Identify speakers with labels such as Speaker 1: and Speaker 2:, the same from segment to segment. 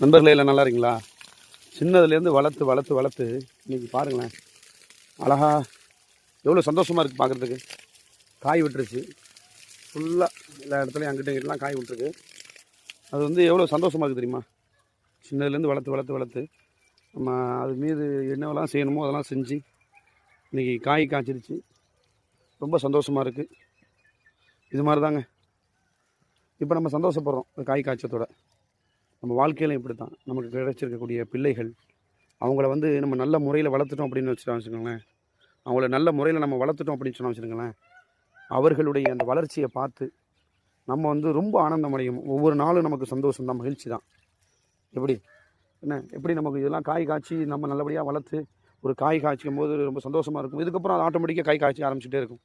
Speaker 1: நண்பர்களே எல்லாம் நல்லா இருக்கீங்களா? சின்னதுலேருந்து வளர்த்து வளர்த்து வளர்த்து இன்னைக்கு பாருங்களேன். அழகா எவ்வளோ சந்தோஷமாக இருக்குது பார்க்குறதுக்கு காய் விட்டுருச்சு. ஃபுல்லாக எல்லா இடத்துலையும் அங்கிட்ட இங்கிட்டலாம் காய் விட்டுருக்கு. அது வந்து எவ்வளோ சந்தோஷமாக இருக்குது தெரியுமா? சின்னதுலேருந்து வளர்த்து வளர்த்து வளர்த்து. நம்ம அது மீது என்னவெல்லாம் செய்யணுமோ அதெல்லாம் செஞ்சு இன்றைக்கி காய் காய்ச்சிருச்சு. ரொம்ப சந்தோஷமாக இருக்குது இது மாதிரி தாங்க இப்போ நம்ம சந்தோஷப்படுறோம் காய் காய்ச்சத்தோட. நம்ம வாழ்க்கையிலும் இப்படி தான் நமக்கு கிடைச்சிருக்கக்கூடிய பிள்ளைகள் அவங்கள வந்து நம்ம நல்ல முறையில் வளர்த்துட்டோம் அப்படின்னு வச்சுட்டோம் வச்சுக்கோங்களேன். அவங்கள நல்ல முறையில் நம்ம வளர்த்துட்டோம் அப்படின்னு சொன்னோம் வச்சுக்கோங்களேன். அவர்களுடைய அந்த வளர்ச்சியை பார்த்து நம்ம வந்து ரொம்ப ஆனந்தம் அடையும். ஒவ்வொரு நாளும் நமக்கு சந்தோஷம் தான் மகிழ்ச்சி தான். எப்படி? என்ன? எப்படி நமக்கு இதெல்லாம் காய் காய்ச்சி நம்ம நல்லபடியாக வளர்த்து ஒரு காய் காய்ச்சிக்கும் போது ரொம்ப சந்தோஷமாக இருக்கும். இதுக்கப்புறம் அது ஆட்டோமேட்டிக்காக காய் காய்ச்சி ஆரம்பிச்சுட்டே இருக்கும்.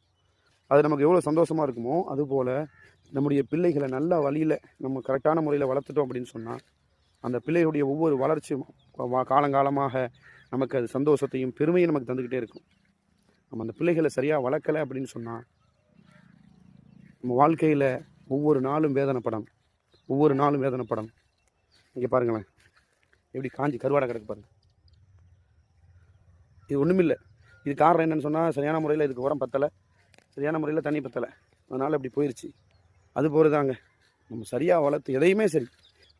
Speaker 1: அது நமக்கு எவ்வளோ சந்தோஷமாக இருக்குமோ அதுபோல் நம்முடைய பிள்ளைகளை நல்ல வழியில் நம்ம கரெக்டான முறையில் வளர்த்துட்டோம் அப்படின்னு சொன்னால் அந்த பிள்ளைகளுடைய ஒவ்வொரு வளர்ச்சியும் காலங்காலமாக நமக்கு அது சந்தோஷத்தையும் பெருமையும் நமக்கு தந்துக்கிட்டே இருக்கும். நம்ம அந்த பிள்ளைகளை சரியாக வளர்க்கலை அப்படின்னு சொன்னால் நம்ம வாழ்க்கையில் ஒவ்வொரு நாளும் வேதனைப்படம். ஒவ்வொரு நாளும் வேதனைப்படம். இங்கே பாருங்களேன். எப்படி காஞ்சி கருவாடை கிடக்கு பாருங்கள் இது ஒன்றுமில்லை இது காரணம் என்னென்னு சொன்னால் சரியான முறையில் இதுக்கு உரம் பத்தலை. சரியான முறையில் தண்ணி பத்தலை. அதனால் இப்படி போயிடுச்சு அது போகிறதாங்க நம்ம சரியாக வளர்த்து எதையுமே சரி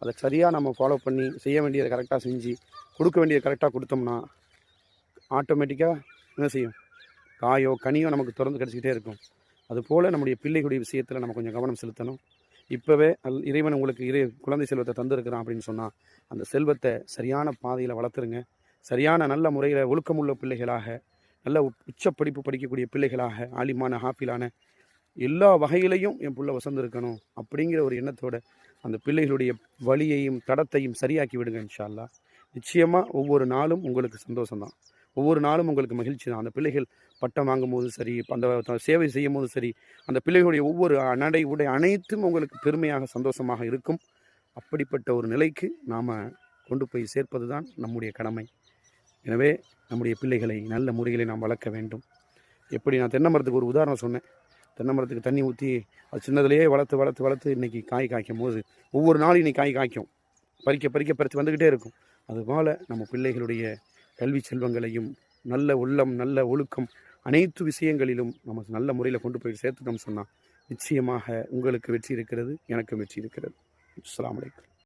Speaker 1: அதை சரியாக நம்ம ஃபாலோ பண்ணி செய்ய வேண்டியதை கரெக்டாக செஞ்சு கொடுக்க வேண்டியதை கரெக்டாக கொடுத்தோம்னா ஆட்டோமேட்டிக்காக என்ன செய்யும்? காயோ கனியோ நமக்கு தொடர்ந்து கிடச்சிக்கிட்டே இருக்கும். அதுபோல் நம்முடைய பிள்ளைகளுடைய விஷயத்தில் நம்ம கொஞ்சம் கவனம் செலுத்தணும். இப்போவே அல் இறைவன் உங்களுக்கு இறை குழந்தை செல்வத்தை தந்திருக்கிறான் அப்படின்னு சொன்னால் அந்த செல்வத்தை சரியான பாதையில் வளர்த்துருங்க. சரியான நல்ல முறையில் ஒழுக்கமுள்ள பிள்ளைகளாக நல்ல உச்ச படிப்பு படிக்கக்கூடிய பிள்ளைகளாக ஆலிமான ஹாஃபிலான எல்லா வகையிலையும் என் பிள்ளை வசந்திருக்கணும் அப்படிங்கிற ஒரு எண்ணத்தோட அந்த பிள்ளைகளுடைய வழியையும் தடத்தையும் சரியாக்கி விடுங்க இன்ஷால்லா நிச்சயமாக ஒவ்வொரு நாளும் உங்களுக்கு சந்தோஷம்தான். ஒவ்வொரு நாளும் உங்களுக்கு மகிழ்ச்சி தான் அந்த பிள்ளைகள் பட்டம் வாங்கும்போது சரி அந்த சேவை செய்யும் போது சரி அந்த பிள்ளைகளுடைய ஒவ்வொரு நடை உடை அனைத்தும் உங்களுக்கு பெருமையாக சந்தோஷமாக இருக்கும். அப்படிப்பட்ட ஒரு நிலைக்கு நாம் கொண்டு போய் சேர்ப்பது தான் நம்முடைய கடமை. எனவே நம்முடைய பிள்ளைகளை நல்ல முறைகளை நாம் வளர்க்க வேண்டும். எப்படி நான் தென்னை மரத்துக்கு ஒரு உதாரணம் சொன்னேன். தென்னை மரத்துக்கு தண்ணி ஊற்றி அது சின்னதுலேயே வளர்த்து வளர்த்து வளர்த்து இன்றைக்கி காய் காய்க்கும் போது ஒவ்வொரு நாளும் இன்னைக்கு காய் காய்க்கும். பறிக்க பறிக்க பறித்து வந்துக்கிட்டே இருக்கும். அதுபோல் நம்ம பிள்ளைகளுடைய கல்வி செல்வங்களையும் நல்ல உள்ளம் நல்ல ஒழுக்கம் அனைத்து விஷயங்களிலும் நம்ம நல்ல முறையில் கொண்டு போய் சேர்த்துட்டோம் சொன்னால் நிச்சயமாக உங்களுக்கு வெற்றி இருக்கிறது எனக்கும் வெற்றி இருக்கிறது. அஸ்லாம் வலைக்கம்